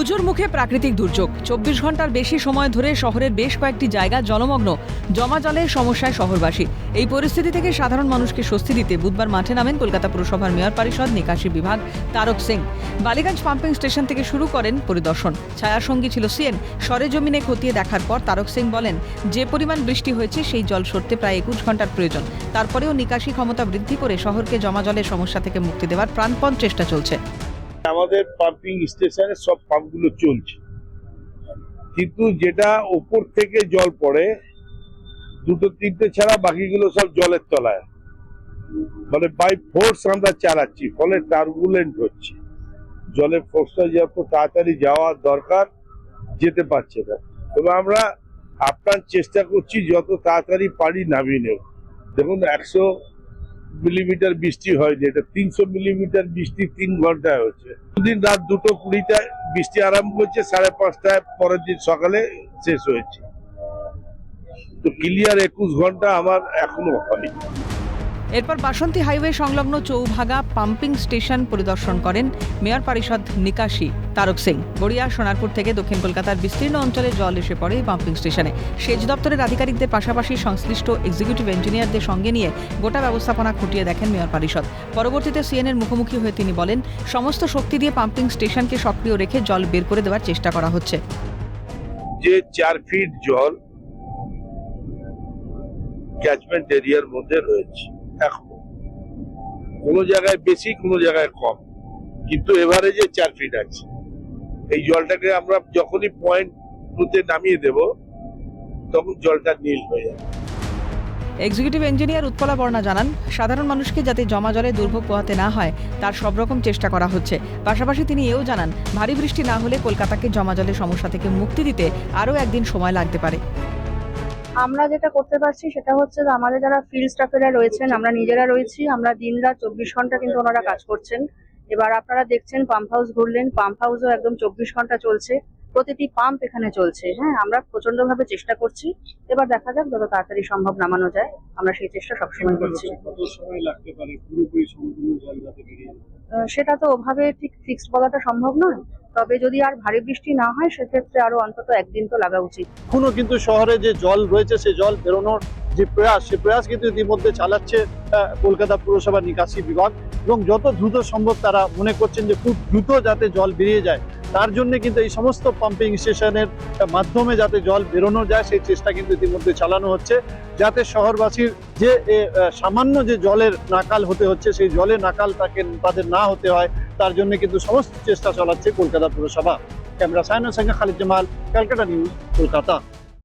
পুজোর মুখে প্রাকৃতিক দুর্যোগ। চব্বিশ ঘণ্টার বেশি সময় ধরে শহরের বেশ কয়েকটি জায়গা জলমগ্ন, জমা জলের সমস্যায় শহরবাসী। এই পরিস্থিতি থেকে সাধারণ মানুষকে স্বস্তি দিতে বুধবার মাঠে নামেন কলকাতা পুরসভার মেয়র পরিষদ নিকাশি বিভাগ তারক সিং। বালিগঞ্জ পাম্পিং স্টেশন থেকে শুরু করেন পরিদর্শন। ছায়ার সঙ্গী ছিল সিএন। সরেজমিনে খতিয়ে দেখার পর তারক সিং বলেন, যে পরিমাণ বৃষ্টি হয়েছে, সেই জল সরতে প্রায় একুশ ঘণ্টার প্রয়োজন। তারপরেও নিকাশি ক্ষমতা বৃদ্ধি করে শহরকে জমা জলের সমস্যা থেকে মুক্তি দেওয়ার প্রাণপণ চেষ্টা চলছে। আমাদের পাম্পিং স্টেশনে সব পাম্পগুলো চলছে। কিন্তু যেটা উপর থেকে জল পড়ে, দুটো, তিনটে ছাড়া বাকিগুলো সব জলের তলায়। মানে বাই ফোর্স আমরা চালাচ্ছি, ফলে টার্বুলেন্ট হচ্ছে। জলের ফোর্সটা যত তাড়াতাড়ি যাওয়ার দরকার, যেতে পারছে না। তবে আমরা আপ্রাণ চেষ্টা করছি, যত তাড়াতাড়ি পারি নামিয়ে নেব। দেখুন, একশো মিলিমিটার বৃষ্টি হয় যেটা, তিনশো মিলিমিটার বৃষ্টি তিন ঘন্টায় হচ্ছে। দুদিন রাত দুটো কুড়িটায় বৃষ্টি আরম্ভ হচ্ছে, সাড়ে পাঁচটায় পরের দিন সকালে শেষ হয়েছে। তো ক্লিয়ার একুশ ঘণ্টা আমার এখনও হয়নি। এরপর বাসন্তী হাইওয়ে সংলগ্ন চৌভাগা পাম্পিং স্টেশন পরিদর্শন করেন মেয়র পরিষদ নিকাশি তারক সিং। গড়িয়া, সোনারপুর থেকে দক্ষিণ কলকাতার বিস্তীর্ণ অঞ্চলে জল এসে পড়ে পাম্পিং স্টেশনে। সেচ দপ্তরের আধিকারিকদের পাশাপাশি সংশ্লিষ্ট এক্সিকিউটিভ ইঞ্জিনিয়ারদের সঙ্গে নিয়ে গোটা ব্যবস্থাপনা খুঁটিয়ে দেখেন মেয়র পরিষদ। পরবর্তীতে সিএনের মুখোমুখি হয়ে তিনি বলেন, সমস্ত শক্তি দিয়ে পাম্পিং স্টেশনকে সক্রিয় রেখে জল বের করে দেওয়ার চেষ্টা করা হচ্ছে। যে চার ফিট জল ক্যাচমেন্ট এরিয়ার মধ্যে রয়েছে। এখন কোনো জায়গায় বেশি, কোনো জায়গায় কম। কিন্তু এভারেজে চার ফিট আছে, এই জলটাকে আমরা যখনই পয়েন্ট টুতে নামিয়ে দেব, তখন জলটা নীল হয়ে যাবে। এক্সিকিউটিভ ইঞ্জিনিয়ার উৎপলা বর্ণা জানান, সাধারণ মানুষকে যাতে জমা জলে দুর্ভোগ পোহাতে না হয়, তার সব রকম চেষ্টা করা হচ্ছে। পাশাপাশি তিনি এও জানান, ভারী বৃষ্টি না হলে কলকাতাকে জমা জলের সমস্যা থেকে মুক্তি দিতে আরও একদিন সময় লাগতে পারে। আমরা যেটা করতে পারছি সেটা হচ্ছে যে আমাদের যারা ফিল্ড স্টাফেরা রয়েছেন, আমরা নিজেরা রয়েছি, আমরা দিন রাত চব্বিশ ঘণ্টা কিন্তু ওনারা কাজ করছেন। এবার আপনারা দেখছেন পাম্প হাউস ঘুরলেন পাম্প হাউসও একদম চব্বিশ ঘণ্টা চলছে। প্রতিটি পাম্প এখানে চলছে। হ্যাঁ আমরা প্রচণ্ড ভাবে চেষ্টা করছি। এবার দেখা যাক যত তাড়াতাড়ি সম্ভব নামানো যায়। আমরা সেই চেষ্টা সবসময় করছি। কত সময় লাগতে পারে পুরোপুরি সম্পূর্ণ জল যাতে বেরিয়ে যায়? আহ, সেটা তো ওভাবে ঠিক ফিক্সড বলাটা সম্ভব নয়। তবে যদি আর ভারী বৃষ্টি না হয় সেক্ষেত্রে আরও অন্তত একদিন তো লাগা উচিত। এখনও কিন্তু শহরে যে জল রয়েছে সে জল বেরোনোর যে প্রয়াস সে প্রয়াস কিন্তু ইতিমধ্যে চালাচ্ছে কলকাতা পুরসভা নিকাশি বিভাগ। এবং যত দ্রুত সম্ভব তারা মনে করছেন যে খুব দ্রুত যাতে জল বেরিয়ে যায় তার জন্য কিন্তু এই সমস্ত পাম্পিং স্টেশনের মাধ্যমে যাতে জল বেরোনো যায়, সেই চেষ্টা কিন্তু ইতিমধ্যে চালানো হচ্ছে। যাতে শহরবাসীর যে সামান্য যে জলের নাকাল হতে হচ্ছে, সেই জলের নাকাল তাকে, তাদের না হতে হয়, তার জন্য কিন্তু সমস্ত চেষ্টা চালাচ্ছে কলকাতা পুরসভা। ক্যামেরা সায়নের সঙ্গে, খালিদ জামাল, ক্যালকাটা নিউজ, কলকাতা।